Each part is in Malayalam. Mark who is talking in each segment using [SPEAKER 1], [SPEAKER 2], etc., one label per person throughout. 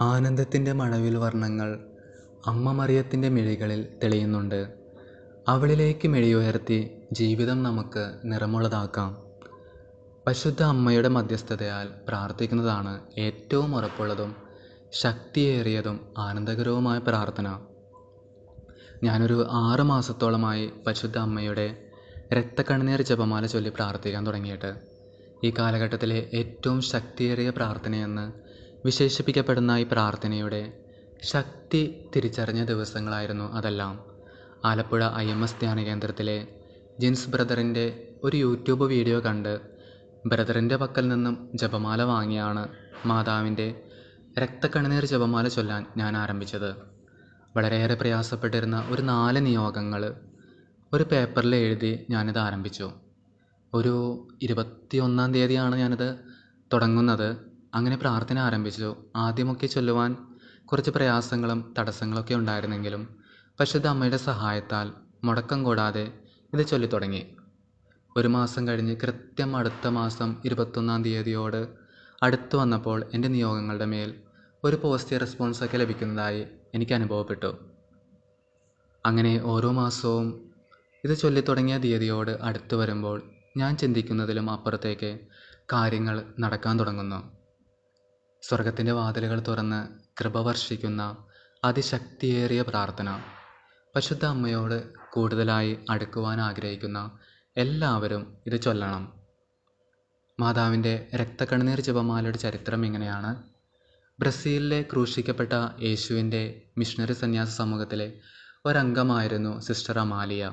[SPEAKER 1] ആനന്ദത്തിന്റെ മഴവിൽ വർണങ്ങൾ അമ്മ മറിയത്തിന്റെ മിഴികളിൽ തെളിയുന്നുണ്ട്. അവളിലേക്ക് മിഴിയുയർത്തി ജീവിതം നമുക്ക് നിറമുള്ളതാക്കാം. പരിശുദ്ധ അമ്മയുടെ മധ്യസ്ഥതയാൽ പ്രാർത്ഥിക്കുന്നതാണ് ഏറ്റവും ഉറപ്പുള്ളതും ശക്തിയേറിയതും ആനന്ദകരവുമായ പ്രാർത്ഥന. ഞാനൊരു ആറ് മാസത്തോളമായി പരിശുദ്ധ അമ്മയുടെ രക്തക്കണ്ണുനീർ ജപമാല ചൊല്ലി പ്രാർത്ഥിക്കാൻ തുടങ്ങിയിട്ട് ഈ കാലഘട്ടത്തിലെ ഏറ്റവും ശക്തിയേറിയ പ്രാർത്ഥനയെന്ന് വിശേഷിപ്പിക്കപ്പെടുന്ന ഈ പ്രാർത്ഥനയുടെ ശക്തി തിരിച്ചറിഞ്ഞ ദിവസങ്ങളായിരുന്നു അതെല്ലാം. ആലപ്പുഴ ഐ എം എസ് ധ്യാന കേന്ദ്രത്തിലെ ജിൻസ് ബ്രദറിന്റെ ഒരു യൂട്യൂബ് വീഡിയോ കണ്ട് ബ്രദറിന്റെ പക്കൽ നിന്നും ജപമാല വാങ്ങിയാണ് മാതാവിന്റെ രക്തക്കണ്ണീർ ജപമാല ചൊല്ലാൻ ഞാൻ ആരംഭിച്ചത്. വളരെയേറെ പ്രയാസപ്പെട്ടിരുന്ന ഒരു നാല് നിയോഗങ്ങൾ ഒരു പേപ്പറിൽ എഴുതി ഞാനിത് ആരംഭിച്ചു. ഒരു ഇരുപത്തി ഒന്നാം തീയതിയാണ് ഞാനിത് തുടങ്ങുന്നത്. അങ്ങനെ പ്രാർത്ഥന ആരംഭിച്ചു. ആദ്യമൊക്കെ ചൊല്ലുവാൻ കുറച്ച് പ്രയാസങ്ങളും തടസ്സങ്ങളൊക്കെ ഉണ്ടായിരുന്നെങ്കിലും പരിശുദ്ധ അമ്മയുടെ സഹായത്താൽ മുടക്കം കൂടാതെ ഇത് ചൊല്ലിത്തുടങ്ങി. ഒരു മാസം കഴിഞ്ഞ് കൃത്യം അടുത്ത മാസം ഇരുപത്തൊന്നാം തീയതിയോട് അടുത്ത് വന്നപ്പോൾ എന്റെ നിയോഗങ്ങളുടെ മേൽ ഒരു പോസിറ്റീവ് റെസ്പോൺസൊക്കെ ലഭിക്കുന്നതായി എനിക്ക് അനുഭവപ്പെട്ടു. അങ്ങനെ ഓരോ മാസവും ഇത് ചൊല്ലിത്തുടങ്ങിയ തീയതിയോട് അടുത്തു വരുമ്പോൾ ഞാൻ ചിന്തിക്കുന്നതിലും അപ്പുറത്തേക്ക് കാര്യങ്ങൾ നടക്കാൻ തുടങ്ങുന്നു. സ്വർഗത്തിന്റെ വാതിലുകൾ തുറന്ന് കൃപ വർഷിക്കുന്ന അതിശക്തിയേറിയ പ്രാർത്ഥന. പരിശുദ്ധ അമ്മയോട് കൂടുതലായി അടുക്കുവാൻ ആഗ്രഹിക്കുന്ന എല്ലാവരും ഇത് ചൊല്ലണം. മാതാവിന്റെ രക്തക്കണ്ണീർ ജപമാലയുടെ ചരിത്രം ഇങ്ങനെയാണ്. ബ്രസീലിലെ ക്രൂശിക്കപ്പെട്ട യേശുവിന്റെ മിഷണറി സന്യാസ സമൂഹത്തിലെ ഒരംഗമായിരുന്നു സിസ്റ്റർ അമാലിയ.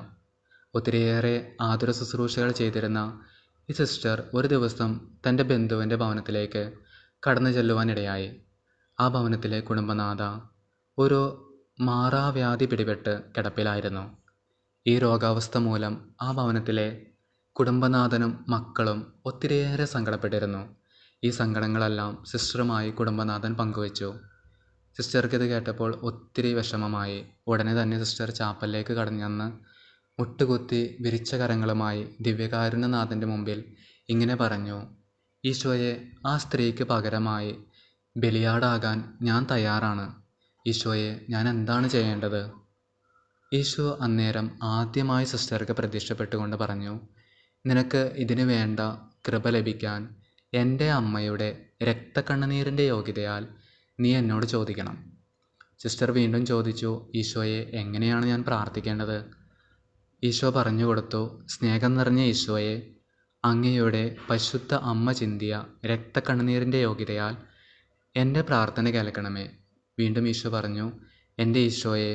[SPEAKER 1] ഒത്തിരിയേറെ ആതുര ശുശ്രൂഷകൾ ചെയ്തിരുന്ന ഈ സിസ്റ്റർ ഒരു ദിവസം തന്റെ ബന്ധുവിന്റെ ഭവനത്തിലേക്ക് കടന്നു ചെല്ലുവാനിടയായി ആ ഭവനത്തിലെ കുടുംബനാഥ ഒരു മാറാവ്യാധി പിടിപെട്ട് കിടപ്പിലായിരുന്നു. ഈ രോഗാവസ്ഥ മൂലം ആ ഭവനത്തിലെ കുടുംബനാഥനും മക്കളും ഒത്തിരിയേറെ സങ്കടപ്പെട്ടിരുന്നു. ഈ സങ്കടങ്ങളെല്ലാം സിസ്റ്ററുമായി കുടുംബനാഥൻ പങ്കുവച്ചു. സിസ്റ്റർക്ക് ഇത് കേട്ടപ്പോൾ ഒത്തിരി വിഷമമായി. ഉടനെ തന്നെ സിസ്റ്റർ ചാപ്പലിലേക്ക് കടന്നു മുട്ടുകുത്തി വിരിച്ച കരങ്ങളുമായി ദിവ്യകാരുണ്യനാഥന്റെ മുമ്പിൽ ഇങ്ങനെ പറഞ്ഞു ഈശോയെ ആ സ്ത്രീക്ക് പകരമായി ബലിയാടാകാൻ ഞാൻ തയ്യാറാണ്. ഈശോയെ ഞാൻ എന്താണ് ചെയ്യേണ്ടത്? ഈശോ അന്നേരം ആദ്യമായി സിസ്റ്റർക്ക് പ്രത്യക്ഷപ്പെട്ടുകൊണ്ട് പറഞ്ഞു നിനക്ക് ഇതിനു വേണ്ട കൃപ ലഭിക്കാൻ എന്റെ അമ്മയുടെ രക്തക്കണ്ണുനീരിന്റെ യോഗ്യതയാൽ നീ എന്നോട് ചോദിക്കണം. സിസ്റ്റർ വീണ്ടും ചോദിച്ചു ഈശോയെ എങ്ങനെയാണ് ഞാൻ പ്രാർത്ഥിക്കേണ്ടത്? ഈശോ പറഞ്ഞു കൊടുത്തു സ്നേഹം നിറഞ്ഞ ഈശോയെ അങ്ങയുടെ പരിശുദ്ധ അമ്മ ചിന്തിയ രക്തക്കണ്ണുനീരിന്റെ യോഗ്യതയാൽ എന്റെ പ്രാർത്ഥന കേൾക്കണമേ. വീണ്ടും ഈശോ പറഞ്ഞു എന്റെ ഈശോയെ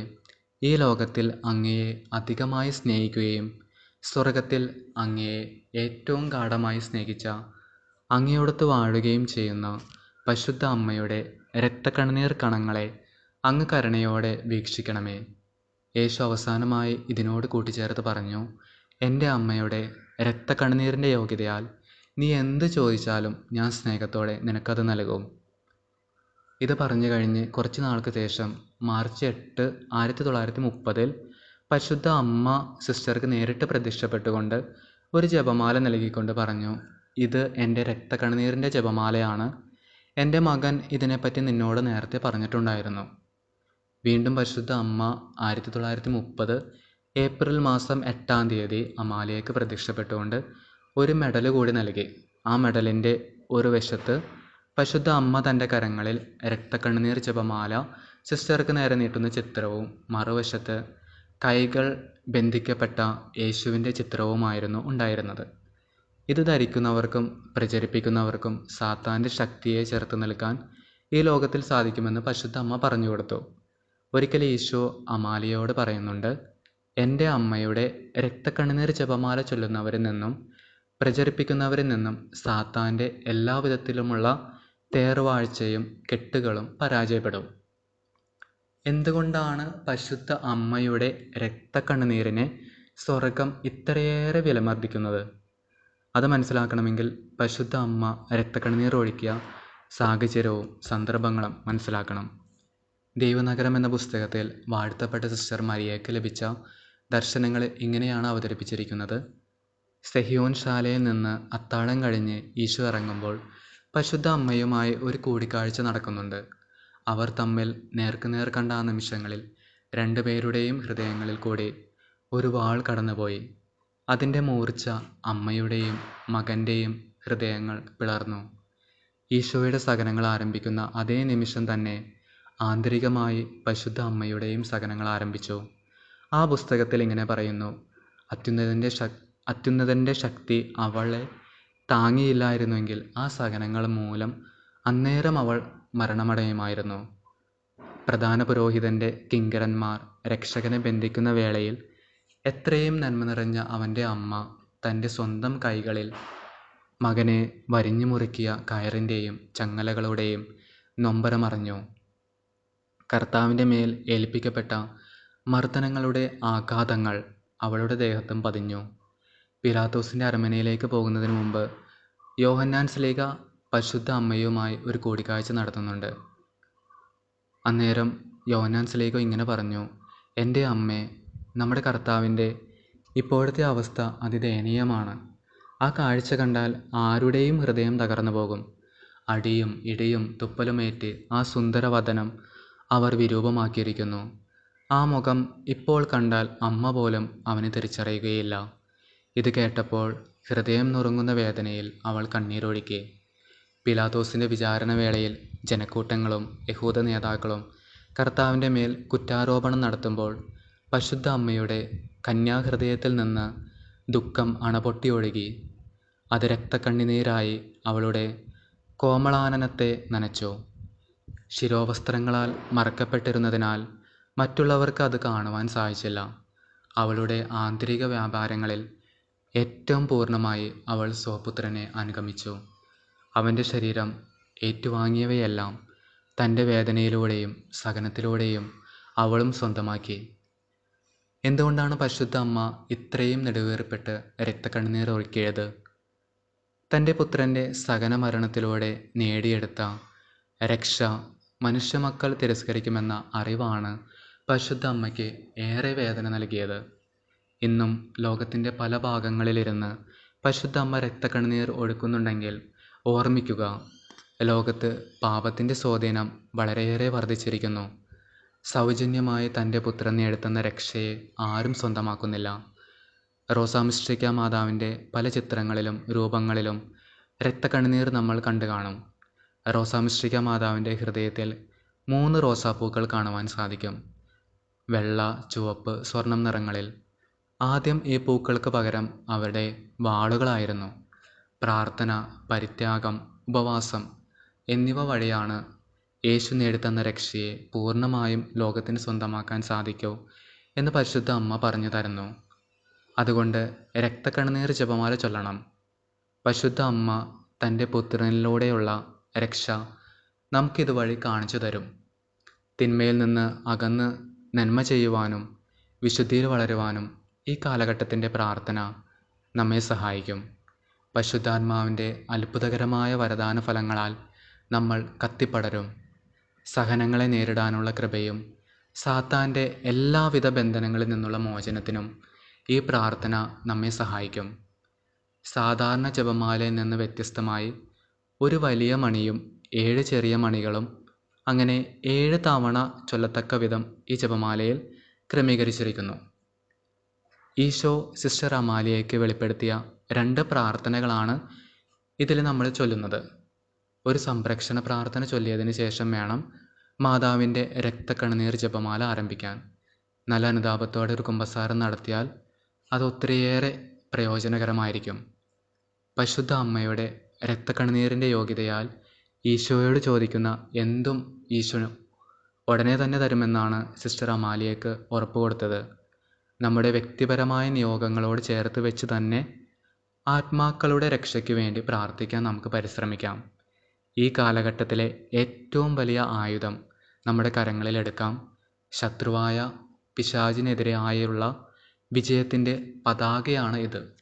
[SPEAKER 1] ഈ ലോകത്തിൽ അങ്ങയെ അധികമായി സ്നേഹിക്കുകയും സ്വർഗത്തിൽ അങ്ങയെ ഏറ്റവും ഗാഠമായി സ്നേഹിച്ച അങ്ങയോടത്ത് വാഴുകയും ചെയ്യുന്ന പരിശുദ്ധ അമ്മയുടെ രക്തക്കണ്ണുനീർ കണങ്ങളെ അങ്ങ് കരുണയോടെ വീക്ഷിക്കണമേ. യേശു അവസാനമായി ഇതിനോട് കൂട്ടിച്ചേർത്ത് പറഞ്ഞു എന്റെ അമ്മയുടെ രക്തക്കണ്ണുനീരിന്റെ യോഗ്യതയാൽ നീ എന്ത് ചോദിച്ചാലും ഞാൻ സ്നേഹത്തോടെ നിനക്കത് നൽകും. ഇത് പറഞ്ഞു കഴിഞ്ഞ് കുറച്ച് നാൾക്ക് ശേഷം മാർച്ച് എട്ട് ആയിരത്തി തൊള്ളായിരത്തി മുപ്പതിൽ പരിശുദ്ധ അമ്മ സിസ്റ്റർക്ക് നേരിട്ട് പ്രത്യക്ഷപ്പെട്ടുകൊണ്ട് ഒരു ജപമാല നൽകിക്കൊണ്ട് പറഞ്ഞു ഇത് എന്റെ രക്തക്കണ്ണുനീരിന്റെ ജപമാലയാണ്. എന്റെ മകൻ ഇതിനെപ്പറ്റി നിന്നോട് നേരത്തെ പറഞ്ഞിട്ടുണ്ടായിരുന്നു. വീണ്ടും പരിശുദ്ധ അമ്മ ആയിരത്തി തൊള്ളായിരത്തി മുപ്പത് ഏപ്രിൽ മാസം എട്ടാം തീയതി അമാലിയയ്ക്ക് പ്രത്യക്ഷപ്പെട്ടുകൊണ്ട് ഒരു മെഡൽ കൂടി നൽകി. ആ മെഡലിന്റെ ഒരു വശത്ത് പരിശുദ്ധ അമ്മ തന്റെ കരങ്ങളിൽ രക്തക്കണ്ണുനീർ ജപമാല സിസ്റ്റർക്ക് നേരെ നീട്ടുന്ന ചിത്രവും മറുവശത്ത് കൈകൾ ബന്ധിക്കപ്പെട്ട യേശുവിന്റെ ചിത്രവുമായിരുന്നു ഉണ്ടായിരുന്നത്. ഇത് ധരിക്കുന്നവർക്കും പ്രചരിപ്പിക്കുന്നവർക്കും സാത്താന്റെ ശക്തിയെ ചേർത്ത് നിൽക്കാൻ ഈ ലോകത്തിൽ സാധിക്കുമെന്ന് പരിശുദ്ധ അമ്മ പറഞ്ഞു കൊടുത്തു. ഒരിക്കൽ ഈശോ അമാലിയോട് പറയുന്നുണ്ട് എന്റെ അമ്മയുടെ രക്തക്കണ്ണുനീർ ജപമാല ചൊല്ലുന്നവരിൽ നിന്നും പ്രചരിപ്പിക്കുന്നവരിൽ നിന്നും സാത്താന്റെ എല്ലാവിധത്തിലുമുള്ള തേർവാഴ്ചയും കെട്ടുകളും പരാജയപ്പെടും. എന്തുകൊണ്ടാണ് പരിശുദ്ധ അമ്മയുടെ രക്തക്കണ്ണുനീരിനെ സ്വർഗം ഇത്രയേറെ വിലമർദ്ദിക്കുന്നത് അത് മനസ്സിലാക്കണമെങ്കിൽ പരിശുദ്ധ അമ്മ രക്തക്കണ്ണുനീർ ഒഴിക്കുക സാഹചര്യവും സന്ദർഭങ്ങളും മനസ്സിലാക്കണം. ദൈവനഗരം എന്ന പുസ്തകത്തിൽ വാഴ്ത്തപ്പെട്ട സിസ്റ്റർ മരിയയ്ക്ക് ലഭിച്ച ദർശനങ്ങൾ ഇങ്ങനെയാണ് അവതരിപ്പിച്ചിരിക്കുന്നത്. സെഹിയോൻ ശാലയിൽ നിന്ന് അത്താഴം കഴിഞ്ഞ് ഈശോ ഇറങ്ങുമ്പോൾ പരിശുദ്ധ അമ്മയുമായി ഒരു കൂടിക്കാഴ്ച നടക്കുന്നുണ്ട്. അവർ തമ്മിൽ നേർക്കുനേർ കണ്ട ആ നിമിഷങ്ങളിൽ രണ്ടുപേരുടെയും ഹൃദയങ്ങളിൽ കൂടി ഒരു വാൾ കടന്നുപോയി. അതിന്റെ മൂർച്ച അമ്മയുടെയും മകന്റെയും ഹൃദയങ്ങൾ പിളർന്നു. ഈശോയുടെ സഹനങ്ങൾ ആരംഭിക്കുന്ന അതേ നിമിഷം തന്നെ ആന്തരികമായി പരിശുദ്ധ അമ്മയുടെയും സഹനങ്ങൾ ആരംഭിച്ചു. ആ പുസ്തകത്തിൽ ഇങ്ങനെ പറയുന്നു അത്യുന്നതന്റെ അത്യുന്നതന്റെ ശക്തി അവളെ താങ്ങിയില്ലായിരുന്നുവെങ്കിൽ ആ സഹനങ്ങൾ മൂലം അന്നേരം അവൾ മരണമടയുമായിരുന്നു. പ്രധാന പുരോഹിതന്റെ കിങ്കരന്മാർ രക്ഷകനെ ബന്ധിക്കുന്ന വേളയിൽ എത്രയും നന്മ നിറഞ്ഞ അവന്റെ അമ്മ തന്റെ സ്വന്തം കൈകളിൽ മകനെ വരിഞ്ഞു മുറുക്കിയ കയറിന്റെയും ചങ്ങലകളുടെയും നൊമ്പരമറിഞ്ഞു. കർത്താവിന്റെ മേൽ ഏൽപ്പിക്കപ്പെട്ട മർദ്ദനങ്ങളുടെ ആഘാതങ്ങൾ അവളുടെ ദേഹത്തും പതിഞ്ഞു. പിലാത്തോസിന്റെ അരമനയിലേക്ക് പോകുന്നതിന് മുമ്പ് യോഹന്നാൻ സ്ലീഗ പരിശുദ്ധ അമ്മയുമായി ഒരു കൂടിക്കാഴ്ച നടത്തുന്നുണ്ട്. അന്നേരം യോഹന്നാൻ സ്ലീഗ ഇങ്ങനെ പറഞ്ഞു എന്റെ അമ്മേ നമ്മുടെ കർത്താവിന്റെ ഇപ്പോഴത്തെ അവസ്ഥ അതിദയനീയമാണ്. ആ കാഴ്ച കണ്ടാൽ ആരുടെയും ഹൃദയം തകർന്നു പോകും. അടിയും ഇടിയും തുപ്പലുമേറ്റ് ആ സുന്ദരവദനം അവർ വിരൂപമാക്കിയിരിക്കുന്നു. ആ മുഖം ഇപ്പോൾ കണ്ടാൽ അമ്മ പോലും അവനെ തിരിച്ചറിയുകയില്ല. ഇത് കേട്ടപ്പോൾ ഹൃദയം നുറുങ്ങുന്ന വേദനയിൽ അവൾ കണ്ണീരൊഴുക്കി പിലാത്തോസിന്റെ വിചാരണവേളയിൽ ജനക്കൂട്ടങ്ങളും യഹൂദ നേതാക്കളും കർത്താവിന്റെ മേൽ കുറ്റാരോപണം നടത്തുമ്പോൾ പരിശുദ്ധ അമ്മയുടെ കന്യാഹൃദയത്തിൽ നിന്ന് ദുഃഖം അണപൊട്ടിയൊഴുകി അത് രക്തക്കണ്ണിനീരായി അവളുടെ കോമളാനനത്തെ നനച്ചു. ശിരോവസ്ത്രങ്ങളാൽ മറക്കപ്പെട്ടിരുന്നതിനാൽ മറ്റുള്ളവർക്ക് അത് കാണുവാൻ സാധിച്ചില്ല. അവളുടെ ആന്തരിക വ്യാപാരങ്ങളിൽ ഏറ്റവും പൂർണമായി അവൾ സ്വപുത്രനെ അനുഗമിച്ചു. അവന്റെ ശരീരം ഏറ്റുവാങ്ങിയവയെല്ലാം തന്റെ വേദനയിലൂടെയും സഹനത്തിലൂടെയും അവളും സ്വന്തമാക്കി. എന്തുകൊണ്ടാണ് പരിശുദ്ധ അമ്മ ഇത്രയും നെടുവേർപ്പെട്ട് രക്തക്കണ്ണുനീർ ഒഴുക്കിയത്? തന്റെ പുത്രന്റെ സഹനമരണത്തിലൂടെ നേടിയെടുത്ത രക്ഷ മനുഷ്യമക്കൾ തിരസ്കരിക്കുമെന്ന അറിവാണ് പരിശുദ്ധ അമ്മയ്ക്ക് ഏറെ വേദന നൽകിയത്. ഇന്നും ലോകത്തിന്റെ പല ഭാഗങ്ങളിലിരുന്ന് പരിശുദ്ധ അമ്മ രക്തക്കണ്ണുനീർ ഒഴുക്കുന്നുണ്ടെങ്കിൽ ഓർമ്മിക്കുക ലോകത്ത് പാപത്തിന്റെ സ്വാധീനം വളരെയേറെ വർദ്ധിച്ചിരിക്കുന്നു. സൗജന്യമായി തന്റെ പുത്രൻ നേടുത്തുന്ന രക്ഷയെ ആരും സ്വന്തമാക്കുന്നില്ല. റോസാമിസ്ട്രിക്ക മാതാവിന്റെ പല ചിത്രങ്ങളിലും രൂപങ്ങളിലും രക്തക്കണ്ണുനീർ നമ്മൾ കണ്ടു കാണും. റോസാമിസ്ട്രിക്ക മാതാവിന്റെ ഹൃദയത്തിൽ മൂന്ന് റോസാപ്പൂക്കൾ കാണുവാൻ സാധിക്കും. വെള്ള ചുവപ്പ് സ്വർണം നിറങ്ങളിൽ. ആദ്യം ഈ പൂക്കൾക്ക് പകരം അവരുടെ വാളുകളായിരുന്നു. പ്രാർത്ഥന പരിത്യാഗം ഉപവാസം എന്നിവ വഴിയാണ് യേശു നേടിത്തന്ന രക്ഷയെ പൂർണമായും ലോകത്തിന് സ്വന്തമാക്കാൻ സാധിക്കൂ എന്ന് പരിശുദ്ധ അമ്മ പറഞ്ഞു തരുന്നു. അതുകൊണ്ട് രക്തക്കണ്ണുനീർ ജപമാല ചൊല്ലണം. പരിശുദ്ധ അമ്മ തന്റെ പുത്രനിലൂടെയുള്ള രക്ഷ നമുക്കിതുവഴി കാണിച്ചു തരും. തിന്മയിൽ നിന്ന് അകന്ന് നന്മ ചെയ്യുവാനും വിശുദ്ധിയിൽ വളരുവാനും ഈ കാലഘട്ടത്തിന്റെ പ്രാർത്ഥന നമ്മെ സഹായിക്കും. പരിശുദ്ധാത്മാവിന്റെ അത്ഭുതകരമായ വരദാന ഫലങ്ങളാൽ നമ്മൾ കത്തിപ്പടരും. സഹനങ്ങളെ നേരിടാനുള്ള കൃപയും സാത്താന്റെ എല്ലാവിധ ബന്ധനങ്ങളിൽ നിന്നുള്ള മോചനത്തിനും ഈ പ്രാർത്ഥന നമ്മെ സഹായിക്കും. സാധാരണ ജപമാലയിൽ നിന്ന് വ്യത്യസ്തമായി ഒരു വലിയ മണിയും ഏഴ് ചെറിയ മണികളും അങ്ങനെ ഏഴ് തവണ ചൊല്ലത്തക്ക വിധം ഈ ജപമാലയിൽ ക്രമീകരിച്ചിരിക്കുന്നു. ഈശോ സിസ്റ്റർ അമാലിയയ്ക്ക് വെളിപ്പെടുത്തിയ രണ്ട് പ്രാർത്ഥനകളാണ് ഇതിൽ നമ്മൾ ചൊല്ലുന്നത്. ഒരു സംരക്ഷണ പ്രാർത്ഥന ചൊല്ലിയതിന് ശേഷം വേണം മാതാവിന്റെ രക്തക്കണ്ണുനീർ ജപമാല ആരംഭിക്കാൻ. നല്ല അനുതാപത്തോടെ ഒരു കുംഭസാരം നടത്തിയാൽ അത് ഒത്തിരിയേറെ പ്രയോജനകരമായിരിക്കും. പരിശുദ്ധ അമ്മയുടെ രക്തക്കണ്ണുനീരിന്റെ യോഗ്യതയാൽ ഈശോയോട് ചോദിക്കുന്ന എന്തും ഈശോ ഉടനെ തന്നെ തരുമെന്നാണ് സിസ്റ്റർ അമാലിയക്ക് ഉറപ്പ് കൊടുത്തത്. നമ്മുടെ വ്യക്തിപരമായ നിയോഗങ്ങളോട് ചേർത്ത് വെച്ച് തന്നെ ആത്മാക്കളുടെ രക്ഷയ്ക്ക് വേണ്ടി പ്രാർത്ഥിക്കാൻ നമുക്ക് പരിശ്രമിക്കാം. ഈ കാലഘട്ടത്തിലെ ഏറ്റവും വലിയ ആയുധം നമ്മുടെ കരങ്ങളിലെടുക്കാം ശത്രുവായ പിശാചിനെതിരെ ആയുള്ള വിജയത്തിന്റെ പതാകയാണ് ഇത്.